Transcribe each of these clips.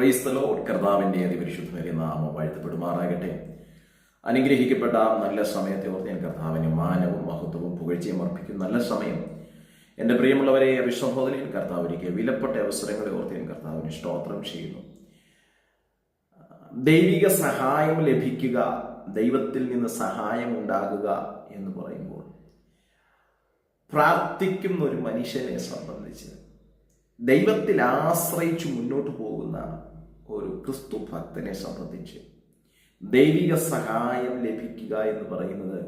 ക്രൈസ്തലോ കർത്താവിന്റെ അതിപരിശുദ്ധമേറിയ നാമം വാഴ്ത്തപ്പെടുമാറാകട്ടെ. അനുഗ്രഹിക്കപ്പെട്ട നല്ല സമയത്തെ ഓർത്ത് ഞാൻ കർത്താവിന് മാനവും മഹത്വവും പുകഴ്ചയും അർപ്പിക്കും. നല്ല സമയം. എന്റെ പ്രിയമുള്ളവരെ വിശ്വബോധനയിൽ കർത്താവിലേക്ക് വിലപ്പെട്ട അവസരങ്ങളെ ഓർത്ത് ഞാൻ കർത്താവിന് സ്തോത്രം ചെയ്യുന്നു. ദൈവിക സഹായം ലഭിക്കുക ദൈവത്തിൽ നിന്ന് സഹായം ഉണ്ടാകുക എന്ന് പറയുമ്പോൾ പ്രാർത്ഥിക്കുന്ന ഒരു മനുഷ്യനെ സംബന്ധിച്ച് ദൈവത്തിൽ ആശ്രയിച്ചു മുന്നോട്ട് പോകുന്ന ഒരു ക്രിസ്തു ഭക്തനെ സംബന്ധിച്ച് ദൈവിക സഹായം ലഭിക്കുക എന്ന് പറയുന്നത്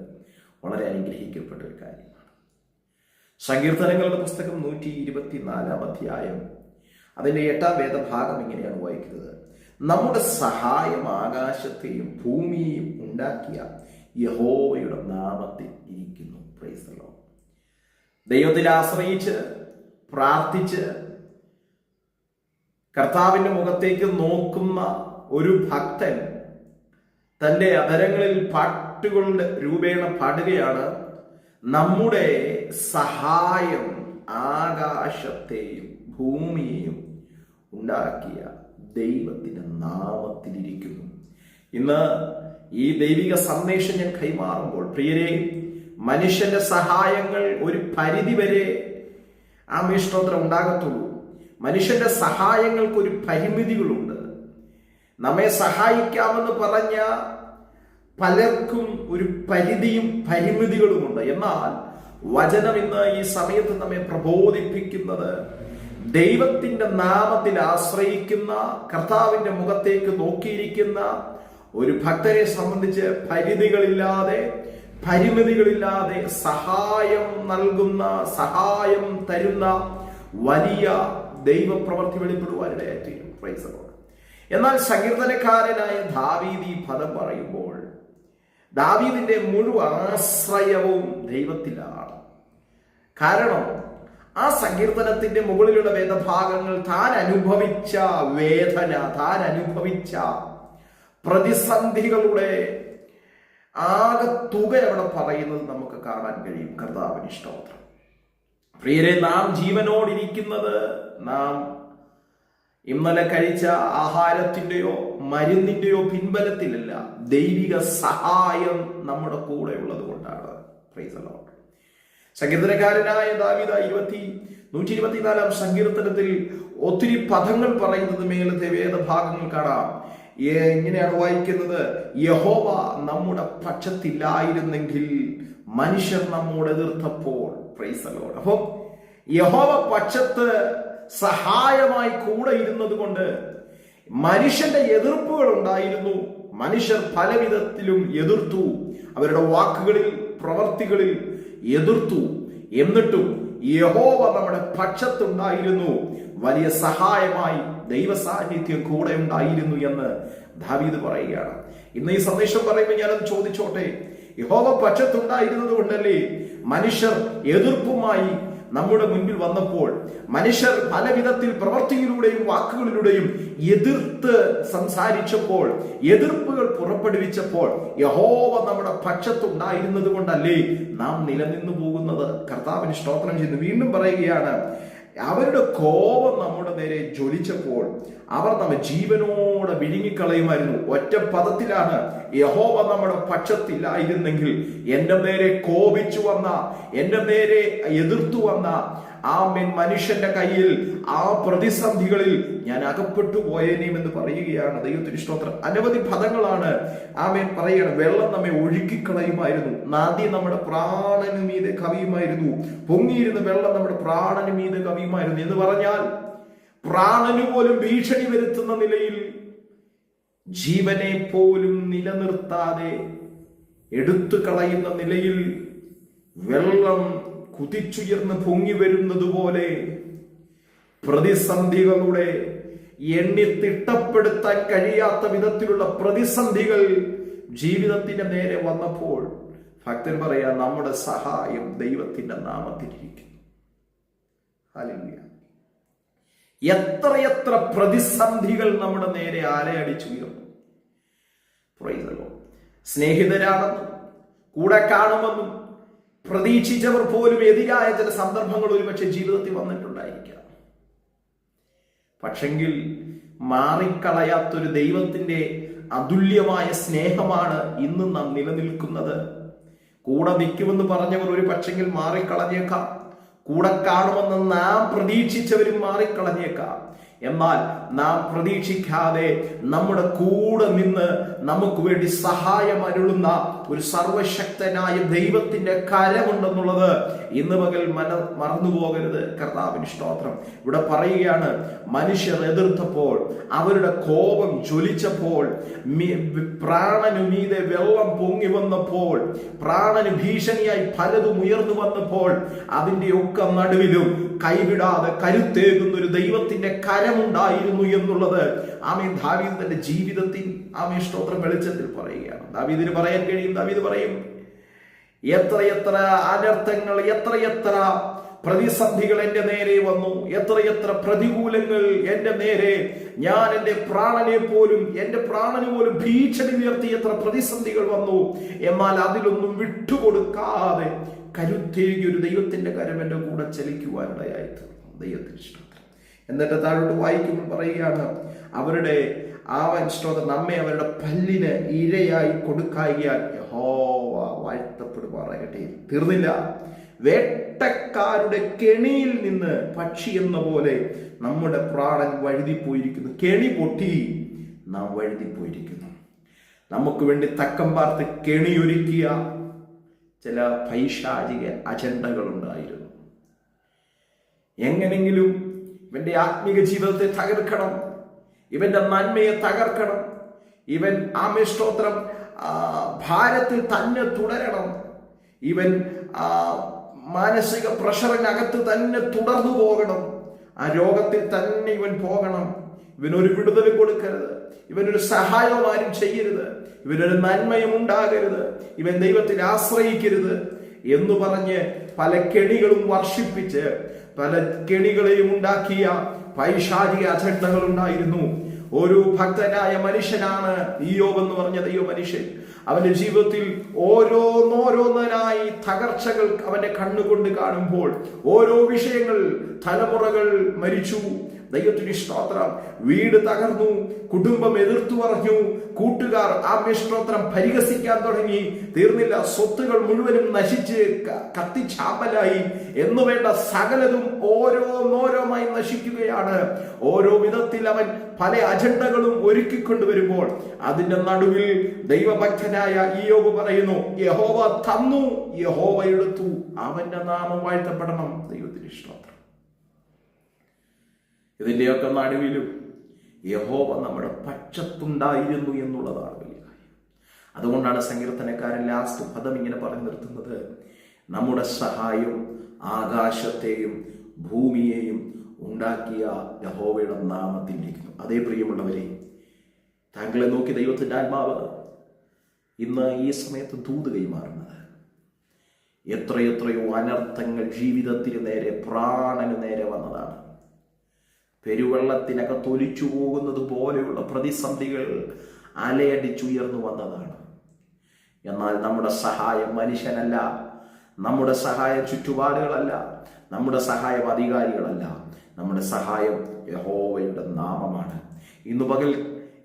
വളരെ അനുഗ്രഹിക്കപ്പെട്ട ഒരു കാര്യമാണ്. സങ്കീർത്തനങ്ങളുടെ പുസ്തകം നൂറ്റി ഇരുപത്തിനാലാം അധ്യായം അതിന്റെ എട്ടാം വേദഭാഗം ഇങ്ങനെയാണ് വായിക്കുന്നത്. നമ്മുടെ സഹായം ആകാശത്തെയും ഭൂമിയെയും ഉണ്ടാക്കിയ യഹോവയുടെ നാമത്തിൽ ഇരിക്കുന്നു. പ്രൈസലോ ദൈവത്തിൽ ആശ്രയിച്ച് പ്രാർത്ഥിച്ച് കർത്താവിന്റെ മുഖത്തേക്ക് നോക്കുന്ന ഒരു ഭക്തൻ തന്റെ അധരങ്ങളിൽ പാട്ടുകൊണ്ട് രൂപേണ പാടുകയാണ്. നമ്മുടെ സഹായം ആകാശത്തെയും ഭൂമിയെയും ഉണ്ടാക്കിയ ദൈവത്തിന്റെ നാമത്തിലിരിക്കുന്നു. ഇന്ന് ഈ ദൈവിക സന്ദേശം ഞാൻ കൈമാറുമ്പോൾ പ്രിയരെ മനുഷ്യന്റെ സഹായങ്ങൾ ഒരു പരിധി വരെ ആ മിഷ്ടോത്രം ഉണ്ടാകത്തുള്ളൂ. മനുഷ്യന്റെ സഹായങ്ങൾക്കൊരു പരിമിതികളുണ്ട്. നമ്മെ സഹായിക്കാമെന്ന് പറഞ്ഞ പലർക്കും ഒരു പരിധിയും പരിമിതികളുമുണ്ട്. എന്നാൽ വചനം ഇന്ന് ഈ സമയത്ത് നമ്മെ പ്രബോധിപ്പിക്കുന്നത് ദൈവത്തിന്റെ നാമത്തിൽ ആശ്രയിക്കുന്ന കർത്താവിന്റെ മുഖത്തേക്ക് നോക്കിയിരിക്കുന്ന ഒരു ഭക്തരെ സംബന്ധിച്ച് പരിധികളില്ലാതെ പരിമിതികളില്ലാതെ സഹായം നൽകുന്ന സഹായം തരുന്ന വലിയ ദൈവപ്രവൃത്തി വെളിപ്പെടുവാനിടയായിത്തീരും പ്രൈസറോട് എന്നാൽ സങ്കീർത്തനക്കാരനായ ദാവീദ് ഈ ഫലം പറയുമ്പോൾ ദാവീദിന്റെ മുഴുവൻ ആശ്രയവും ദൈവത്തിലാണ്. കാരണം ആ സങ്കീർത്തനത്തിന്റെ മുകളിലുള്ള വേദഭാഗങ്ങൾ താൻ അനുഭവിച്ച വേദന താൻ അനുഭവിച്ച പ്രതിസന്ധികളുടെ ആകെ തുക അവിടെ പറയുന്നത് നമുക്ക് കാണാൻ കഴിയും. കർത്താവിന് ഇഷ്ടോത്രം പ്രിയരെ നാം ജീവനോടിരിക്കുന്നത് നാം ഇന്നലെ കഴിച്ച ആഹാരത്തിന്റെയോ മരുന്നിന്റെയോ പിൻബലത്തിലല്ല ദൈവിക സഹായം നമ്മുടെ കൂടെ ഉള്ളത് കൊണ്ടാണ്. സങ്കീർത്തനക്കാരനായ ദാവിത ഇരുപത്തി നൂറ്റി ഇരുപത്തിനാലാം സങ്കീർത്തനത്തിൽ ഒത്തിരി പദങ്ങൾ പറയുന്നത് മേലത്തെ വേദഭാഗങ്ങൾ കാണാം. എങ്ങനെയാണ് വായിക്കുന്നത് യഹോവ നമ്മുടെ പക്ഷത്തില്ലായിരുന്നെങ്കിൽ മനുഷ്യർ നമ്മോട് എതിർത്തപ്പോൾ പ്രൈസലോട് അപ്പോൾ യഹോവ പക്ഷത്ത് സഹായമായി കൂടെ ഇരുന്നത് കൊണ്ട് മനുഷ്യന്റെ എതിർപ്പുകൾ ഉണ്ടായിരുന്നു. മനുഷ്യർ പലവിധത്തിലും എതിർത്തു. അവരുടെ വാക്കുകളിൽ പ്രവർത്തികളിൽ എതിർത്തു. എന്നിട്ടും യഹോവ നമ്മുടെ പക്ഷത്തുണ്ടായിരുന്നു. വലിയ സഹായമായി ദൈവ സാന്നിധ്യം കൂടെ ഉണ്ടായിരുന്നു എന്ന് ദാവീദ് പറയുകയാണ്. ഇന്ന് ഈ സന്ദേശം പറയുമ്പോൾ ഞാനത് ചോദിച്ചോട്ടെ? യഹോവ പക്ഷത്തുണ്ടായിരുന്നത് കൊണ്ടല്ലേ മനുഷ്യർ എതിർപ്പുമായി നമ്മുടെ മുൻപിൽ വന്നപ്പോൾ മനുഷ്യർ പലവിധത്തിൽ പ്രവർത്തിയിലൂടെയും വാക്കുകളിലൂടെയും എതിർത്ത് സംസാരിച്ചപ്പോൾ എതിർപ്പുകൾ പുറപ്പെടുവിച്ചപ്പോൾ യഹോവ നമ്മുടെ പക്ഷത്തുണ്ടായിരുന്നത് കൊണ്ടല്ലേ നാം നിലനിന്നു പോകുന്നത്? കർത്താവിന് സ്തോത്രം ചെയ്യുന്നു. വീണ്ടും പറയുകയാണ് അവരുടെ കോപം നമ്മുടെ നേരെ ജ്വലിച്ചപ്പോൾ അവർ നമ്മെ ജീവനോടെ വിഴുങ്ങിക്കളയുമായിരുന്നു. ഒറ്റ പദത്തിലാണ് യഹോവ നമ്മുടെ പക്ഷത്തില്ലായിരുന്നെങ്കിൽ എന്റെ നേരെ കോപിച്ചു വന്ന എന്റെ നേരെ എതിർത്തു വന്ന ആ മെൻ മനുഷ്യന്റെ കയ്യിൽ ആ പ്രതിസന്ധികളിൽ ഞാൻ അകപ്പെട്ടു പോയേനേം എന്ന് പറയുകയാണ് ദൈവത്തിന് സ്തോത്രം. അനവധി പദങ്ങളാണ് ആ ആമേൻ പറയുകയാണ് വെള്ളം നമ്മെ ഒഴുക്കിക്കളയുമായിരുന്നു. നദി നമ്മുടെ പ്രാണന് മീതെ കവിയുമായിരുന്നു. പൊങ്ങിയിരുന്ന വെള്ളം നമ്മുടെ പ്രാണന് മീതെ കവിയുമായിരുന്നു. എന്ന് പറഞ്ഞാൽ പ്രാണന് പോലും ഭീഷണി വരുത്തുന്ന നിലയിൽ ജീവനെ പോലും നിലനിർത്താതെ എടുത്തു കളയുന്ന നിലയിൽ വെള്ളം കുതിച്ചുയർന്ന് പൊങ്ങി വരുന്നത് പോലെ പ്രതിസന്ധികളുടെ എണ്ണി തിട്ടപ്പെടുത്താൻ കഴിയാത്ത വിധത്തിലുള്ള പ്രതിസന്ധികൾ ജീവിതത്തിന്റെ നേരെ വന്നപ്പോൾ ഭക്തൻ പറയാ നമ്മുടെ സഹായം ദൈവത്തിന്റെ നാമത്തിലിരിക്കുന്നു. ഹല്ലേലൂയ. എത്രയെത്ര പ്രതിസന്ധികൾ നമ്മുടെ നേരെ ആലയടിച്ചുയർന്നു സ്നേഹിതരാണെന്നും കൂടെ കാണുമെന്നും പ്രതീക്ഷിച്ചവർ പോലും എതിരായ ചില സന്ദർഭങ്ങൾ ഒരുപക്ഷെ ജീവിതത്തിൽ വന്നിട്ടുണ്ടായിരിക്കാം. പക്ഷെങ്കിൽ മാറിക്കളയാത്തൊരു ദൈവത്തിന്റെ അതുല്യമായ സ്നേഹമാണ് ഇന്നും നാം നിലനിൽക്കുന്നത്. കൂടെ നിൽക്കുമെന്ന് പറഞ്ഞവർ ഒരു പക്ഷെങ്കിൽ മാറിക്കളഞ്ഞേക്കാം. കൂടെ കാണുമെന്ന് നാം പ്രതീക്ഷിച്ചവരും മാറിക്കളഞ്ഞേക്കാം. എന്നാൽ നാം പ്രതീക്ഷിക്കാതെ നമ്മുടെ കൂടെ നിന്ന് നമുക്ക് വേണ്ടി സഹായം അരുളുന്ന ഒരു സർവശക്തനായ ദൈവത്തിന്റെ കരമുണ്ടെന്നുള്ളത് ഇന്ന് പകൽ മന മറന്നു പോകരുത്. കർത്താവിന് സ്തോത്രം. ഇവിടെ പറയുകയാണ് മനുഷ്യർ എതിർത്തപ്പോൾ അവരുടെ കോപം ജ്വലിച്ചപ്പോൾ പ്രാണനു മീതെ വെള്ളം പൊങ്ങി വന്നപ്പോൾ പ്രാണന് ഭീഷണിയായി പലതും ഉയർന്നു വന്നപ്പോൾ അതിന്റെ ഒക്കെ നടുവിലും കൈവിടാതെ കരുത്തേകുന്ന ഒരു ദൈവത്തിന്റെ കരമുണ്ടായിരുന്നു എന്നുള്ളത് ആമേ ദാവീദ് തന്റെ ജീവിതത്തിൽ ആമേ സ്തോത്രം വെളിച്ചത്തിൽ പറയുകയാണ്. ദാവീദിന് പറയാൻ കഴിയും. ദാവീദ് പറയും എത്രയെത്ര അനർത്ഥങ്ങൾ എത്രയെത്ര പ്രതിസന്ധികൾ എന്റെ നേരെ വന്നു. എത്രയെത്ര പ്രതികൂലങ്ങൾ എന്റെ നേരെ. ഞാൻ എന്റെ പ്രാണനെ പോലും എന്റെ പ്രാണന് പോലും ഭീഷണി ഉയർത്തി എത്ര പ്രതിസന്ധികൾ വന്നു. എന്നാൽ അതിലൊന്നും വിട്ടുകൊടുക്കാതെ കരുത്തേകി ഒരു ദൈവത്തിന്റെ കരം എന്റെ കൂടെ ചലിക്കുവാനിടയായി തീർന്നു. ദൈവത്തിന് ഇഷ്ടം എന്നിട്ട് താഴോട്ട് വായിക്കുമ്പോൾ പറയുകയാണ് അവരുടെ ആ സ്തോത്രം നമ്മെ അവരുടെ പല്ലിന് ഇരയായി കൊടുക്കായിയാൽ യഹോവ വാഴ്ത്തപ്പെടുമാറാകട്ടെ. തീർന്നില്ല. വേട്ടക്കാരുടെ കെണിയിൽ നിന്ന് പക്ഷി എന്ന പോലെ നമ്മുടെ പ്രാണൻ വഴുതിപ്പോയിരിക്കുന്നു. കെണി പൊട്ടി നാം വഴുതിപ്പോയിരിക്കുന്നു. നമുക്ക് വേണ്ടി തക്കം പാർത്ത് കെണിയൊരുക്കിയ ചില പൈശാചിക അജണ്ടകൾ ഉണ്ടായിരുന്നു എങ്ങനെങ്കിലും ഇവന്റെ ആത്മീക ജീവിതത്തെ തകർക്കണം. ഇവന്റെ നന്മയെ തകർക്കണം. ഇവൻ ആമേഷ്ടോത്രം ഭാരത്തിൽ തന്നെ തുടരണം. ഇവൻ മാനസിക പ്രഷറിനകത്ത് തന്നെ തുടർന്നു പോകണം രോഗത്തിൽ തന്നെ ഇവൻ പോകണം. ഇവനൊരു വിടുതൽ കൊടുക്കരുത്. ഇവനൊരു സഹായവും ആരും ചെയ്യരുത്. ഇവനൊരു നന്മയും ഉണ്ടാകരുത്. ഇവൻ ദൈവത്തിൽ ആശ്രയിക്കരുത് എന്ന് പറഞ്ഞ് പല കെണികളും വർഷിപ്പിച്ച് പല കെണികളെയും ഉണ്ടാക്കിയ പൈശാചിക അജണ്ടകൾ ഉണ്ടായിരുന്നു. ഒരു ഭക്തനായ മനുഷ്യനാണ് ഈയോബ് എന്ന് പറഞ്ഞ ദൈവ മനുഷ്യൻ. അവന്റെ ജീവിതത്തിൽ ഓരോന്നോരോന്നനായി തകർച്ചകൾ അവന്റെ കണ്ണുകൊണ്ട് കാണുമ്പോൾ ഓരോ വിഷയങ്ങൾ തലമുറകൾ മരിച്ചു. ദൈവത്തിന് സ്തോത്രം. വീട് തകർന്നു കുടുംബം എതിർത്തു പറഞ്ഞു കൂട്ടുകാർ ആത്മീയസ്തോത്രം സ്തോത്രം പരിഹസിക്കാൻ തുടങ്ങി. തീർന്നില്ല സ്വത്തുകൾ മുഴുവനും നശിച്ച് കത്തിച്ചാപ്പലായി എന്ന് വേണ്ട സകലതും ഓരോന്നോരോമായി നശിക്കുകയാണ്. ഓരോ വിധത്തിൽ അവൻ പല അജണ്ടകളും ഒരുക്കിക്കൊണ്ടുവരുമ്പോൾ അതിന്റെ നടുവിൽ ദൈവഭക്തനായ ഈ യോഗ പറയുന്നു യഹോവ തന്നു യഹോവ എടുത്തു അവന്റെ നാമം വാഴ്ത്തപ്പെടണം. ദൈവത്തിന് ഇഷ്ടം ഇതിന്റെയൊക്കെ നടുവിലും യഹോവ നമ്മുടെ പക്ഷത്തുണ്ടായിരുന്നു എന്നുള്ളതാണ് വലിയ കാര്യം. അതുകൊണ്ടാണ് സങ്കീർത്തനക്കാരൻ ലാസ്റ്റ് പദം ഇങ്ങനെ പറഞ്ഞു നിർത്തുന്നത്. നമ്മുടെ സഹായം ആകാശത്തെയും ഭൂമിയെയും ഉണ്ടാക്കിയ യഹോവയുടെ നാമത്തിലിരിക്കുന്നു അതേ പ്രിയമുള്ളവരെ താങ്കളെ നോക്കി ദൈവത്തിന്റെ ആത്മാവ് ഇന്ന് ഈ സമയത്ത് ദൂത് കൈമാറുന്നത്. എത്രയെത്രയോ അനർത്ഥങ്ങൾ ജീവിതത്തിന് നേരെ പ്രാണന് നേരെ വന്നതാണ്. പെരുവെള്ളത്തിനകത്ത് തൊലിച്ചു പോകുന്നത് പോലെയുള്ള പ്രതിസന്ധികൾ അലയടിച്ചുയർന്നു വന്നതാണ്. എന്നാൽ നമ്മുടെ സഹായം മനുഷ്യനല്ല നമ്മുടെ സഹായം ചുറ്റുപാടുകളല്ല നമ്മുടെ സഹായം അധികാരികളല്ല. നമ്മുടെ സഹായം യഹോവയുടെ നാമമാണ്. ഇന്ന് പകൽ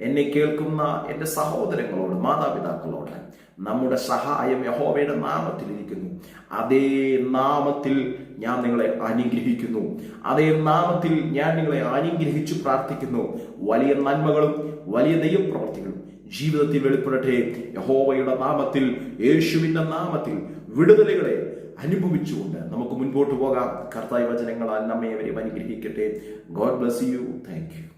എന്നെ കേൾക്കുന്ന എന്റെ സഹോദരങ്ങളോട് മാതാപിതാക്കളോട് നമ്മുടെ സഹായം യഹോവയുടെ നാമത്തിലിരിക്കുന്നു. അതേ നാമത്തിൽ ഞാൻ നിങ്ങളെ അനുഗ്രഹിക്കുന്നു. അതേ നാമത്തിൽ ഞാൻ നിങ്ങളെ അനുഗ്രഹിച്ചു പ്രാർത്ഥിക്കുന്നു. വലിയ നന്മകളും വലിയ ദൈവപ്രവർത്തികളും ജീവിതത്തിൽ വെളിപ്പെടട്ടെ. യഹോവയുടെ നാമത്തിൽ യേശുവിന്റെ നാമത്തിൽ വിടുതലുകളെ അനുഭവിച്ചുകൊണ്ട് നമുക്ക് മുൻപോട്ട് പോകാം. കർത്തായ വചനങ്ങളാൽ നമ്മെ അവരെ അനുഗ്രഹിക്കട്ടെ. God bless you thank you